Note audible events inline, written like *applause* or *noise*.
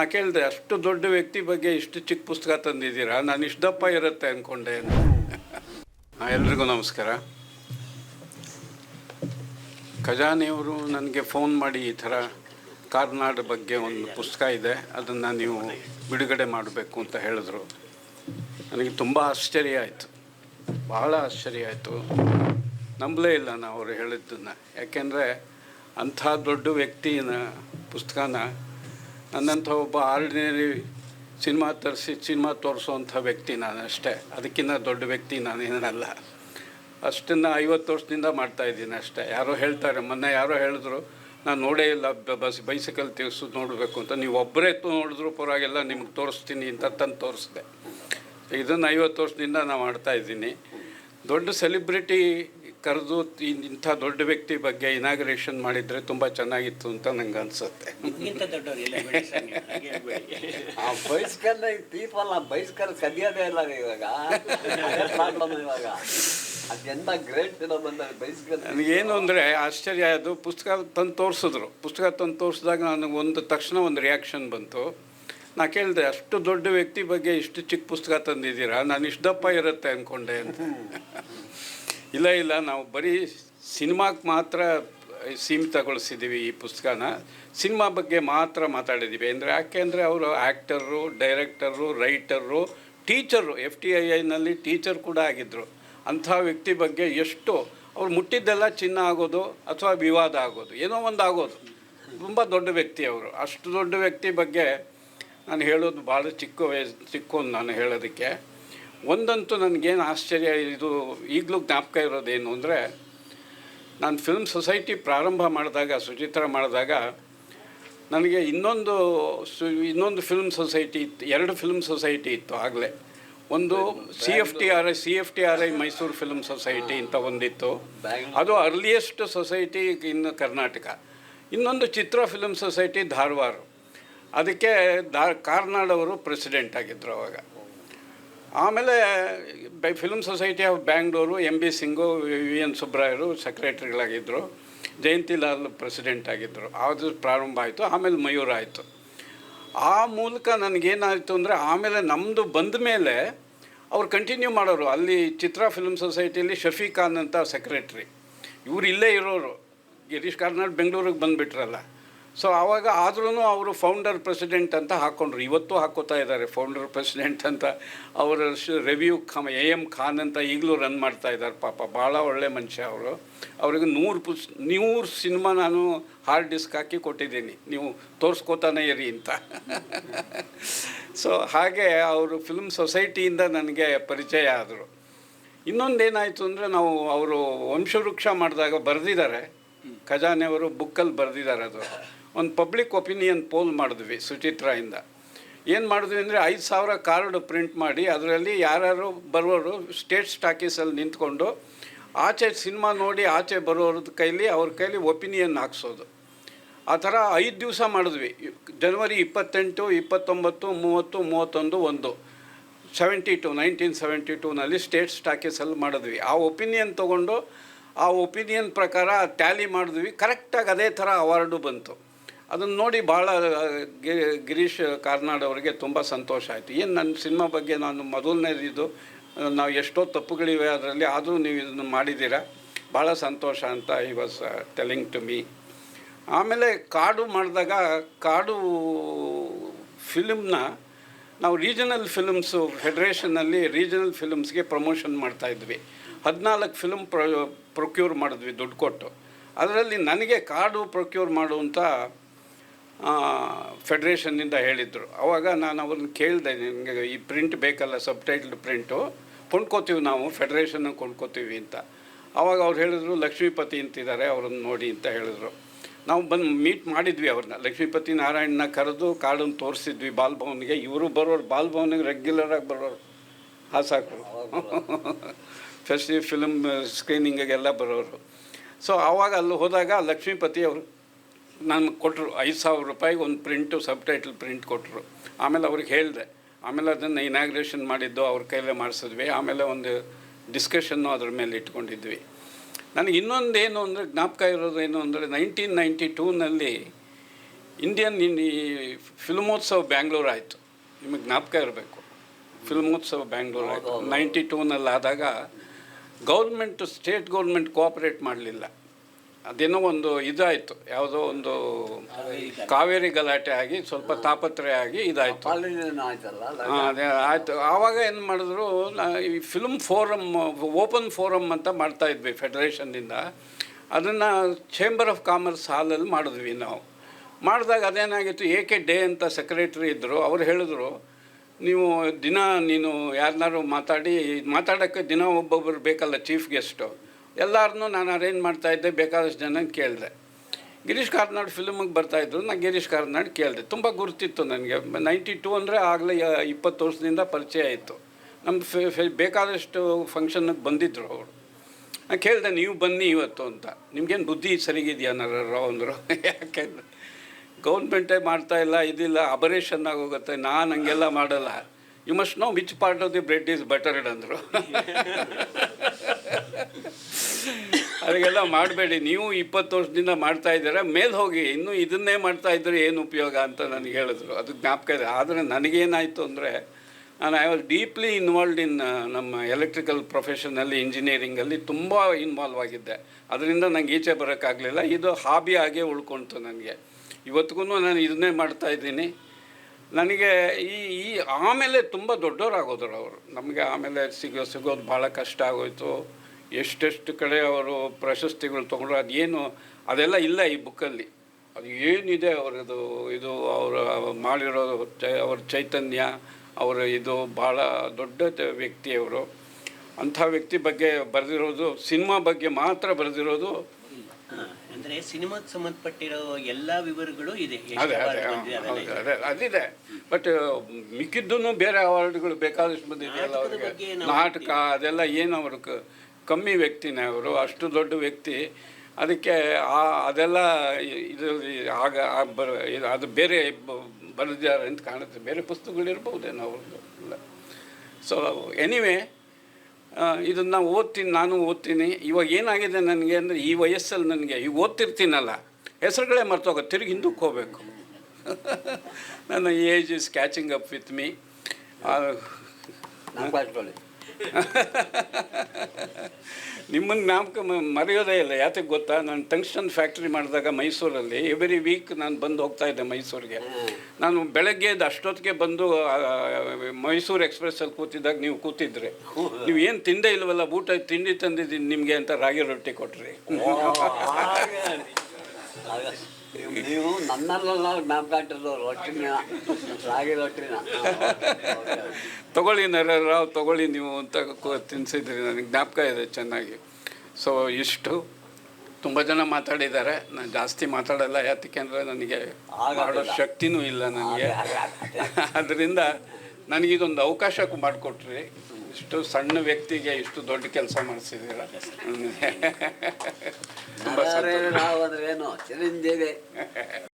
ನಾ ಕೇಳಿದೆ, ಅಷ್ಟು ದೊಡ್ಡ ವ್ಯಕ್ತಿ ಬಗ್ಗೆ ಇಷ್ಟು ಚಿಕ್ಕ ಪುಸ್ತಕ ತಂದಿದ್ದೀರಾ? ನಾನು ಇಷ್ಟು ದಪ್ಪ ಇರುತ್ತೆ ಅಂದ್ಕೊಂಡೆ ಎಲ್ರಿಗೂ ನಮಸ್ಕಾರ. ಖಜಾನೆಯವರು ನನಗೆ ಫೋನ್ ಮಾಡಿ ಈ ಥರ ಕಾರ್ನಾಡ್ ಬಗ್ಗೆ ಒಂದು ಪುಸ್ತಕ ಇದೆ, ಅದನ್ನು ನೀವು ಬಿಡುಗಡೆ ಮಾಡಬೇಕು ಅಂತ ಹೇಳಿದ್ರು. ನನಗೆ ತುಂಬ ಆಶ್ಚರ್ಯ ಆಯಿತು. ಬಹಳ ಆಶ್ಚರ್ಯ ಆಯಿತು. ನಂಬಲೇ ಇಲ್ಲ ನಾನು ಅವರು ಹೇಳಿದ್ದನ್ನು. ಯಾಕೆಂದರೆ ಅಂಥ ದೊಡ್ಡ ವ್ಯಕ್ತಿನ ಪುಸ್ತಕನ ನನ್ನಂಥ ಒಬ್ಬ ಆರ್ಡಿನರಿ ಸಿನಿಮಾ ತರಿಸಿ, ಸಿನಿಮಾ ತೋರಿಸುವಂಥ ವ್ಯಕ್ತಿ ನಾನು ಅಷ್ಟೇ. ಅದಕ್ಕಿಂತ ದೊಡ್ಡ ವ್ಯಕ್ತಿ ನಾನು ಏನಲ್ಲ. ಅಷ್ಟನ್ನು ಐವತ್ತು ವರ್ಷದಿಂದ ಮಾಡ್ತಾ ಇದ್ದೀನಿ ಅಷ್ಟೇ. ಯಾರೋ ಹೇಳ್ತಾರೆ, ಮೊನ್ನೆ ಯಾರೋ ಹೇಳಿದ್ರು, ನಾನು ನೋಡೇ ಇಲ್ಲ ಬಸ್, ಬೈಸಿಕಲ್ ತಿರ್ಸು ನೋಡಬೇಕು ಅಂತ. ನೀವು ಒಬ್ಬರೇ ನೋಡಿದ್ರು ಪರವಾಗಿಲ್ಲ, ನಿಮ್ಗೆ ತೋರಿಸ್ತೀನಿ ಅಂತ ತಂದು ತೋರಿಸ್ದೆ. ಇದನ್ನು ಐವತ್ತು ವರ್ಷದಿಂದ ನಾನು ಮಾಡ್ತಾ ಇದ್ದೀನಿ. ದೊಡ್ಡ ಸೆಲೆಬ್ರಿಟಿ ಕರೆದು ಇಂಥ ದೊಡ್ಡ ವ್ಯಕ್ತಿ ಬಗ್ಗೆ ಇನಾಗ್ರೇಷನ್ ಮಾಡಿದರೆ ತುಂಬ ಚೆನ್ನಾಗಿತ್ತು ಅಂತ ನಂಗೆ ಅನಿಸುತ್ತೆ. ಆ ಬೈಸ್ಕಲ್ ಪೀಪಲ್ ಆ ಬೈಸ್ಕಲ್ ಕದಿಯೋದೇ ಇಲ್ಲ ಇವಾಗ. ಪ್ರಾಬ್ಲಮ್ ಇವಾಗ. Great film bicycle. ನನಗೇನು ಅಂದರೆ ಆಶ್ಚರ್ಯ ಅದು. ಪುಸ್ತಕ ತಂದು ತೋರಿಸಿದ್ರು. ಪುಸ್ತಕ ತಂದು ತೋರಿಸಿದಾಗ ನನಗೆ ಒಂದು ತಕ್ಷಣ ಒಂದು ರಿಯಾಕ್ಷನ್ ಬಂತು. ನಾ ಕೇಳಿದೆ ಅಷ್ಟು ದೊಡ್ಡ ವ್ಯಕ್ತಿ ಬಗ್ಗೆ ಇಷ್ಟು ಚಿಕ್ಕ ಪುಸ್ತಕ ತಂದಿದ್ದೀರಾ? ನಾನು ಇಷ್ಟು ದಪ್ಪ ಇರುತ್ತೆ ಅಂದ್ಕೊಂಡೆ ಅಂತ. ಇಲ್ಲ ಇಲ್ಲ, ನಾವು ಬರೀ ಸಿನಿಮಾಕ್ಕೆ ಮಾತ್ರ ಸೀಮಿತಗೊಳಿಸಿದ್ದೀವಿ ಈ ಪುಸ್ತಕನ. ಸಿನಿಮಾ ಬಗ್ಗೆ ಮಾತ್ರ ಮಾತಾಡಿದ್ದೀವಿ ಅಂದರೆ ಯಾಕೆ ಅಂದರೆ ಅವರು actor director, writer, teacher, F T I ಐನಲ್ಲಿ teacher ಕೂಡ ಆಗಿದ್ದರು ಅಂಥ ವ್ಯಕ್ತಿ ಬಗ್ಗೆ ಎಷ್ಟು ಅವ್ರು ಮುಟ್ಟಿದ್ದೆಲ್ಲ ಚಿನ್ನ ಆಗೋದು ಅಥವಾ ವಿವಾದ ಆಗೋದು, ಏನೋ ಒಂದು ಆಗೋದು. ತುಂಬ ದೊಡ್ಡ ವ್ಯಕ್ತಿ ಅವರು. ಅಷ್ಟು ದೊಡ್ಡ ವ್ಯಕ್ತಿ ಬಗ್ಗೆ ನಾನು ಹೇಳೋದು ಭಾಳ ಚಿಕ್ಕ ವಯಸ್ಸು ಚಿಕ್ಕ ನಾನು ಹೇಳೋದಕ್ಕೆ. ಒಂದಂತೂ ನನಗೇನು ಆಶ್ಚರ್ಯ ಇದು ಈಗಲೂ ಜ್ಞಾಪಕ ಇರೋದೇನು ಅಂದರೆ ನಾನು ಫಿಲ್ಮ್ ಸೊಸೈಟಿ ಪ್ರಾರಂಭ ಮಾಡಿದಾಗ ಸುಚಿತ್ರ ಮಾಡಿದಾಗ ನನಗೆ ಇನ್ನೊಂದು ಸು ಇನ್ನೊಂದು ಫಿಲ್ಮ್ ಸೊಸೈಟಿ ಇತ್ತು ಎರಡು ಫಿಲ್ಮ್ ಸೊಸೈಟಿ ಇತ್ತು ಆಗಲೇ. ಒಂದು C F T R I C F T R I Mysuru film society ಅಂತ ಒಂದಿತ್ತು. ಅದು ಅರ್ಲಿಯೆಸ್ಟ್ ಸೊಸೈಟಿ ಇನ್ನು ಕರ್ನಾಟಕ. ಇನ್ನೊಂದು ಚಿತ್ರ ಫಿಲ್ಮ್ ಸೊಸೈಟಿ ಧಾರವಾಡ. ಅದಕ್ಕೆ ದಾ ಕಾರ್ನಾಡವರು ಪ್ರೆಸಿಡೆಂಟ್ ಆಗಿದ್ದರು ಅವಾಗ. ಆಮೇಲೆ, by film society of Bangalore M B Singh V N ಸುಬ್ರಾಯರು ಸೆಕ್ರೆಟ್ರಿಗಳಾಗಿದ್ದರು ಜಯಂತಿಲಾಲ್ ಪ್ರೆಸಿಡೆಂಟ್ ಆಗಿದ್ದರು ಅದು ಪ್ರಾರಂಭ ಆಯಿತು, ಆಮೇಲೆ ಮಯೂರ ಆಯಿತು. ಆ ಮೂಲಕ ನನಗೇನಾಯಿತು ಅಂದರೆ, ಆಮೇಲೆ ನಮ್ಮದು ಬಂದ ಮೇಲೆ ಅವ್ರು ಕಂಟಿನ್ಯೂ ಮಾಡೋರು. ಅಲ್ಲಿ ಚಿತ್ರ ಫಿಲ್ಮ್ ಸೊಸೈಟಿಯಲ್ಲಿ ಶಫೀಖಾನ್ ಖಾನ್ ಅಂತ ಸೆಕ್ರೆಟ್ರಿ ಇವ್ರು ಇಲ್ಲೇ ಇರೋರು. ಗಿರೀಶ್ ಕಾರ್ನಾಡ್ ಬೆಂಗಳೂರಿಗೆ ಬಂದುಬಿಟ್ರಲ್ಲ. ಸೊ ಆವಾಗ ಆದ್ರೂ ಅವರು ಫೌಂಡರ್ ಪ್ರೆಸಿಡೆಂಟ್ ಅಂತ ಹಾಕ್ಕೊಂಡ್ರು ಇವತ್ತು ಹಾಕೋತಾ ಇದ್ದಾರೆ ಫೌಂಡರ್ ಪ್ರೆಸಿಡೆಂಟ್ ಅಂತ. ಅವರ review Khan A M Khan ಅಂತ ಈಗಲೂ ರನ್ ಮಾಡ್ತಾ ಇದ್ದಾರೆ. ಪಾಪ ಭಾಳ ಒಳ್ಳೆ ಮನುಷ್ಯ ಅವರು. ಅವ್ರಿಗೆ ನೂರು ಪುಸ್ ನೂರು ಸಿನಿಮಾ ನಾನು ಹಾರ್ಡ್ ಡಿಸ್ಕ್ ಹಾಕಿ ಕೊಟ್ಟಿದ್ದೀನಿ. ನೀವು ತೋರಿಸ್ಕೋತಾನೆ ಇರಿ ಅಂತ. *laughs* ಸೊ ಹಾಗೆ ಅವರು ಫಿಲ್ಮ್ ಸೊಸೈಟಿಯಿಂದ ನನಗೆ ಪರಿಚಯ ಆದರು. ಇನ್ನೊಂದೇನಾಯಿತು ಅಂದರೆ ನಾವು ಅವರು ವಂಶವೃಕ್ಷ ಮಾಡಿದಾಗ ಬರೆದಿದ್ದಾರೆ. ಖಜಾನೆಯವರು ಬುಕ್ಕಲ್ಲಿ ಬರೆದಿದ್ದಾರೆ ಅದು. ಒಂದು ಪಬ್ಲಿಕ್ ಒಪಿನಿಯನ್ ಪೋಲ್ ಮಾಡಿದ್ವಿ ಸುಚಿತ್ರಾಯಿಂದ ಏನು ಮಾಡಿದ್ವಿ ಅಂದರೆ ಐದು ಸಾವಿರ ಕಾರ್ಡ್ ಪ್ರಿಂಟ್ ಮಾಡಿ ಅದರಲ್ಲಿ ಯಾರ್ಯಾರು ಬರೋರು ಸ್ಟೇಟ್ ಸ್ಟಾಕೀಸಲ್ಲಿ ನಿಂತ್ಕೊಂಡು ಆಚೆ ಸಿನಿಮಾ ನೋಡಿ ಆಚೆ ಬರೋರದ ಕೈಲಿ ಅವ್ರ ಕೈಲಿ ಒಪಿನಿಯನ್ ಹಾಕ್ಸೋದು. ಆ ಥರ ಐದು ದಿವಸ ಮಾಡಿದ್ವಿ. ಜನವರಿ ಇಪ್ಪತ್ತೆಂಟು, ಇಪ್ಪತ್ತೊಂಬತ್ತು, ಮೂವತ್ತು, ಮೂವತ್ತೊಂದು, ಒಂದು. ಸೆವೆಂಟಿ ಟು, ನೈನ್ಟೀನ್ ಸೆವೆಂಟಿ ಟೂನಲ್ಲಿ ಸ್ಟೇಟ್ ಸ್ಟಾಕೀಸಲ್ಲಿ ಮಾಡಿದ್ವಿ. ಆ ಒಪಿನಿಯನ್ ತೊಗೊಂಡು ಆ ಒಪಿನಿಯನ್ ಪ್ರಕಾರ ಟ್ಯಾಲಿ ಮಾಡಿದ್ವಿ. ಕರೆಕ್ಟಾಗಿ ಅದೇ ಥರ ಅವಾರ್ಡು ಬಂತು. ಅದನ್ನು ನೋಡಿ ಭಾಳ ಗಿರೀಶ್ ಕಾರ್ನಾಡ್ ಅವರಿಗೆ ತುಂಬ ಸಂತೋಷ ಆಯಿತು. ಏನು ನನ್ನ ಸಿನಿಮಾ ಬಗ್ಗೆ ನಾನು ಮೊದಲನೇದಿದ್ದು, ನಾವು ಎಷ್ಟೋ ತಪ್ಪುಗಳಿವೆ ಅದರಲ್ಲಿ, ಆದರೂ ನೀವು ಇದನ್ನು ಮಾಡಿದ್ದೀರಾ? ಭಾಳ ಸಂತೋಷ ಅಂತ ಈ ವಾಸ್ ಟೆಲಿಂಗ್ ಟು ಮೀ ಆಮೇಲೆ ಕಾಡು ಮಾಡಿದಾಗ, ಕಾಡು ಫಿಲಮ್ನ ನಾವು ರೀಜನಲ್ ಫಿಲಮ್ಸು ಫೆಡ್ರೇಷನಲ್ಲಿ ರೀಜನಲ್ ಫಿಲ್ಮ್ಸ್ಗೆ ಪ್ರಮೋಷನ್ ಮಾಡ್ತಾಯಿದ್ವಿ ಹದಿನಾಲ್ಕು ಫಿಲ್ಮ್ ಪ್ರೊ, ಪ್ರೊಕ್ಯೂರ್ ಮಾಡಿದ್ವಿ, ದುಡ್ಡು ಕೊಟ್ಟು. ಅದರಲ್ಲಿ ನನಗೆ ಕಾಡು ಪ್ರೊಕ್ಯೂರ್ ಮಾಡುವಂಥ ಫೆಡ್ರೇಷನ್ನಿಂದ ಹೇಳಿದರು. ಆವಾಗ ನಾನು ಅವ್ರನ್ನ ಕೇಳಿದೆ, ನಿಮಗೆ ಈ ಪ್ರಿಂಟ್ ಬೇಕಲ್ಲ ಸಬ್ಟೈಟ್ಲ್ಡ್ ಪ್ರಿಂಟು ಕೊಂಡ್ಕೋತೀವಿ ನಾವು ಫೆಡ್ರೇಷನ್ನ ಕೊಂಡ್ಕೋತೀವಿ ಅಂತ. ಆವಾಗ ಅವ್ರು ಹೇಳಿದ್ರು, ಲಕ್ಷ್ಮೀಪತಿ ಅಂತಿದ್ದಾರೆ, ಅವ್ರನ್ನ ನೋಡಿ ಅಂತ ಹೇಳಿದ್ರು. ನಾವು ಬಂದು ಮೀಟ್ ಮಾಡಿದ್ವಿ ಅವ್ರನ್ನ ಲಕ್ಷ್ಮೀಪತಿ ನಾರಾಯಣನ ಕರೆದು ಕಾಡನ್ನು ತೋರಿಸಿದ್ವಿ ಬಾಲ್ಭವನ್ಗೆ ಇವರು ಬರೋರು ಬಾಲ್ಭವನಿಗೆ ರೆಗ್ಯುಲರಾಗಿ ಬರೋರು. ಹಾಸಾಕರು ಫೆಸ್ಟಿವ್ ಫಿಲ್ಮ್ ಸ್ಕ್ರೀನಿಂಗಿಗೆಲ್ಲ ಬರೋರು. ಸೊ ಆವಾಗ ಅಲ್ಲಿ ಹೋದಾಗ ಲಕ್ಷ್ಮೀಪತಿ ಅವರು ನಾನು ಕೊಟ್ಟರು ಐದು ಸಾವಿರ ರೂಪಾಯಿಗೆ ಒಂದು ಪ್ರಿಂಟು ಸಬ್ ಟೈಟಲ್ ಪ್ರಿಂಟ್ ಕೊಟ್ಟರು ಆಮೇಲೆ ಅವ್ರಿಗೆ ಹೇಳಿದೆ ಆಮೇಲೆ ಅದನ್ನು ಇನಾಗ್ರೇಷನ್ ಮಾಡಿದ್ದು ಅವ್ರ ಕೈಲೇ ಮಾಡಿಸಿದ್ವಿ. ಆಮೇಲೆ ಒಂದು ಡಿಸ್ಕಷನ್ನು ಅದ್ರ ಮೇಲೆ ಇಟ್ಕೊಂಡಿದ್ವಿ. ನನಗೆ ಇನ್ನೊಂದು ಏನು ಅಂದರೆ ಜ್ಞಾಪಕ ಇರೋದು ಏನು ಅಂದರೆ ನೈನ್ಟೀನ್ ನೈಂಟಿ ಟೂನಲ್ಲಿ ಇಂಡಿಯನ್ ಇನ್ ಈ ಫಿಲ್ಮೋತ್ಸವ ಬ್ಯಾಂಗ್ಳೂರು ಆಯಿತು. ನಿಮಗೆ ಜ್ಞಾಪಕ ಇರಬೇಕು. ಫಿಲ್ಮೋತ್ಸವ ಬ್ಯಾಂಗ್ಳೂರ್ ಆಯಿತು. ನೈಂಟಿ ಟೂನಲ್ಲಿ ಆದಾಗ ಗೌರ್ಮೆಂಟು ಸ್ಟೇಟ್ ಗೌರ್ಮೆಂಟ್ ಕೋಆಪ್ರೇಟ್ ಮಾಡಲಿಲ್ಲ. ಅದೇನೋ ಒಂದು ಇದಾಯಿತು. ಯಾವುದೋ ಒಂದು ಕಾವೇರಿ ಗಲಾಟೆ ಆಗಿ ಸ್ವಲ್ಪ ತಾಪತ್ರೆ ಆಗಿ ಇದಾಯಿತು. ಅದೇ ಆಯ್ತು. ಆವಾಗ ಏನು ಮಾಡಿದ್ರು ನಾ- ಈ ಫಿಲ್ಮ್ ಫೋರಮ್ ಓಪನ್ ಫೋರಮ್ ಅಂತ ಮಾಡ್ತಾ ಇದ್ವಿ ಫೆಡರೇಷನ್ನಿಂದ ಅದನ್ನು ಚೇಂಬರ್ ಆಫ್ ಕಾಮರ್ಸ್ ಹಾಲಲ್ಲಿ ಮಾಡಿದ್ವಿ ನಾವು. ಮಾಡಿದಾಗ ಅದೇನಾಗಿತ್ತು ಎ ಕೆ ಡೇ ಅಂತ ಸೆಕ್ರೆಟ್ರಿ ಇದ್ದರು ಅವ್ರು ಹೇಳಿದ್ರು ನೀವು ದಿನ ನೀನು ಯಾರನ್ನಾರು ಮಾತಾಡಿ ಮಾತಾಡೋಕ್ಕೆ ದಿನ ಒಬ್ಬೊಬ್ಬರು ಬೇಕಲ್ಲ ಚೀಫ್ ಗೆಸ್ಟು ಎಲ್ಲರನ್ನೂ ನಾನು ಅರೇಂಜ್ ಮಾಡ್ತಾಯಿದ್ದೆ ಬೇಕಾದಷ್ಟು ಜನ ಕೇಳಿದೆ. ಗಿರೀಶ್ ಕಾರ್ನಾಡ್ ಫಿಲ್ಮಿಗೆ ಬರ್ತಾಯಿದ್ರು ನಾನು ಗಿರೀಶ್ ಕಾರ್ನಾಡ್ ಕೇಳಿದೆ. ತುಂಬ ಗುರುತಿತ್ತು ನನಗೆ. ನೈಂಟಿ ಟೂ ಅಂದರೆ ಆಗಲೇ ಇಪ್ಪತ್ತು ವರ್ಷದಿಂದ ಪರಿಚಯ ಆಯಿತು ನಮ್ಮ ಬೇಕಾದಷ್ಟು ಫಂಕ್ಷನ್ಗೆ ಬಂದಿದ್ದರು ಅವರು. ನಾನು ಕೇಳಿದೆ, ನೀವು ಬನ್ನಿ ಇವತ್ತು ಅಂತ. ನಿಮ್ಗೇನು ಬುದ್ಧಿ ಸರಿಗಿದೆಯಾ ರಾವ್ ಅಂದರು? *laughs* ಯಾಕೆಂದ್ರೆ ಗೌರ್ಮೆಂಟೇ ಮಾಡ್ತಾ ಇಲ್ಲ, ಇದಿಲ್ಲ ಅಬರೇಷನ್ ಆಗೋಗುತ್ತೆ, ನಾನು ಹಂಗೆಲ್ಲ ಮಾಡಲ್ಲ. You must know which part of the bread is buttered ಅಂದರು. ಅದಕ್ಕೆಲ್ಲ ಮಾಡಬೇಡಿ. ನೀವು ಇಪ್ಪತ್ತು ವರ್ಷದಿಂದ ಮಾಡ್ತಾ ಇದ್ದೀರಾ, ಮೇಲೆ ಹೋಗಿ, ಇನ್ನೂ ಇದನ್ನೇ ಮಾಡ್ತಾ ಇದ್ರೆ ಏನು ಉಪಯೋಗ ಅಂತ ನನಗೆ ಹೇಳಿದ್ರು. ಅದು ಜ್ಞಾಪಕ ಇದೆ. ಆದರೆ ನನಗೇನಾಯಿತು ಅಂದರೆ, ನಾನು I was deeply involved in ನಮ್ಮ ಎಲೆಕ್ಟ್ರಿಕಲ್ ಪ್ರೊಫೆಷನಲ್ಲಿ ಇಂಜಿನಿಯರಿಂಗಲ್ಲಿ ತುಂಬ ಇನ್ವಾಲ್ವ್ ಆಗಿದ್ದೆ. ಅದರಿಂದ ನಂಗೆ ಈಚೆ ಬರೋಕ್ಕಾಗಲಿಲ್ಲ. ಇದು ಹಾಬಿ ಆಗೇ ಉಳ್ಕೊಳ್ತು ನನಗೆ. ಇವತ್ತಿಗೂ ನಾನು ಇದನ್ನೇ ಮಾಡ್ತಾ ಇದ್ದೀನಿ. ನನಗೆ ಈ ಈ ಆಮೇಲೆ ತುಂಬ ದೊಡ್ಡವರಾಗೋದ್ರು ಅವರು. ನಮಗೆ ಆಮೇಲೆ ಸಿಗೋ, ಸಿಗೋದು ಭಾಳ ಕಷ್ಟ ಆಗೋಯ್ತು. ಎಷ್ಟೆಷ್ಟು ಕಡೆ ಅವರು ಪ್ರಶಸ್ತಿಗಳು ತೊಗೊಂಡ್ರು, ಅದೇನು, ಅದೆಲ್ಲ ಇಲ್ಲ ಈ ಬುಕ್ಕಲ್ಲಿ. ಅದು ಏನಿದೆ ಅವರದು ಇದು ಅವರು, ಮಾಡಿರೋ ಚೈ, ಅವ್ರ ಚೈತನ್ಯ, ಅವರ ಇದು ಭಾಳ ದೊಡ್ಡ ವ್ಯಕ್ತಿ ಅವರು. ಅಂಥ ವ್ಯಕ್ತಿ ಬಗ್ಗೆ ಬರೆದಿರೋದು, ಸಿನಿಮಾ ಬಗ್ಗೆ ಮಾತ್ರ ಬರೆದಿರೋದು ಹಾ, ಅಂದ್ರೆ ಸಿನಿಮಾಕ್ಕೆ ಸಂಬಂಧಪಟ್ಟಿರೋ ಎಲ್ಲಾ ವಿವರಗಳು ಇದೆ. ಅದೇ ಅದೇ. ಅದೇ ಅದಿದೆ. ಬಟ್ ಮಿಕ್ಕಿದ್ದೂ ಬೇರೆ ಅವಾರ್ಡ್ಗಳು ಬೇಕಾದಷ್ಟು ಬಂದಿದೆಯಲ್ಲ ಅವ್ರಿಗೆ. ನಾಟಕ ಅದೆಲ್ಲ ಏನು ಅವರು ಕಮ್ಮಿ ವ್ಯಕ್ತಿನೇ ಅವರು ಅಷ್ಟು ದೊಡ್ಡ ವ್ಯಕ್ತಿ. ಅದಕ್ಕೆ ಆ ಅದೆಲ್ಲ ಇದರಲ್ಲಿ ಆಗ ಬರ ಅದು ಬೇರೆ ಬರೆದಿದ್ದಾರೆ ಅಂತ ಕಾಣುತ್ತೆ. ಬೇರೆ ಪುಸ್ತಕಗಳಿರ್ಬೋದೇನೋ ಅವ್ರದ್ದು. ಇಲ್ಲ. ಸೊ ಎನಿವೇ ಇದನ್ನು ಓದ್ತೀನಿ ನಾನು ಓದ್ತೀನಿ. ಇವಾಗ ಏನಾಗಿದೆ ನನಗೆ ಅಂದರೆ ಈ ವಯಸ್ಸಲ್ಲಿ ನನಗೆ ಈಗ ಓದ್ತಿರ್ತೀನಲ್ಲ ಹೆಸರುಗಳೇ ಮರ್ತೋಗ ತಿರುಗಿ ಹಿಂದಕ್ಕೆ ಹೋಗಬೇಕು. *laughs* ನನ್ನ age is catching up with me. *laughs* ನಿಮ್ಮನ್ನು ನಾಮಕ ಮರೆಯೋದೇ ಇಲ್ಲ. ಯಾತಕ್ಕೆ ಗೊತ್ತಾ? ನಾನು ಟಂಕ್ಷನ್ ಫ್ಯಾಕ್ಟ್ರಿ ಮಾಡಿದಾಗ ಮೈಸೂರಲ್ಲಿ ಎವ್ರಿ ವೀಕ್ ನಾನು ಬಂದು ಹೋಗ್ತಾ ಇದ್ದೆ ಮೈಸೂರಿಗೆ. ನಾನು ಬೆಳಗ್ಗೆ ಅಷ್ಟೊತ್ತಿಗೆ ಬಂದು ಮೈಸೂರು ಎಕ್ಸ್ಪ್ರೆಸ್ಸಲ್ಲಿ ಕೂತಿದ್ದಾಗ ನೀವು ಕೂತಿದ್ರಿ. ನೀವು ಏನು ತಿಂದೇ ಇಲ್ವಲ್ಲ, ಊಟ ತಿಂಡಿ ತಂದಿದ್ದೀನಿ ನಿಮಗೆ ಅಂತ ರಾಗಿ ರೊಟ್ಟಿ ಕೊಟ್ರಿ. ನೀವು- ನನ್ನಲ್ಲ ಮ್ಯಾಮ್ ರಾಗಿ ರೊಟ್ಟಿನ. ತಗೊಳ್ಳಿ ನರರಾವ್ ತಗೊಳ್ಳಿ ನೀವು ಅಂತ ತಿನ್ಸಿದ್ರಿ. ನನಗೆ ಜ್ಞಾಪಕ ಇದೆ ಚೆನ್ನಾಗಿ. ಸೊ ಇಷ್ಟು. ತುಂಬ ಜನ ಮಾತಾಡಿದ್ದಾರೆ. ನಾನು ಜಾಸ್ತಿ ಮಾತಾಡಲ್ಲ. ಯಾತಕ್ಕೆ ಅಂದರೆ ನನಗೆ. ಮಾಡೋ ಶಕ್ತಿನೂ ಇಲ್ಲ ನನಗೆ. ಅದರಿಂದ ನನಗಿದೊಂದು ಅವಕಾಶ ಮಾಡಿಕೊಟ್ರಿ. ಇಷ್ಟು ಸಣ್ಣ ವ್ಯಕ್ತಿಗೆ ಇಷ್ಟು ದೊಡ್ಡ ಕೆಲಸ ಮಾಡಿಸಿದ್ದೀರ? ತುಂಬ ಚಿರಂಜೀವಿ. *laughs*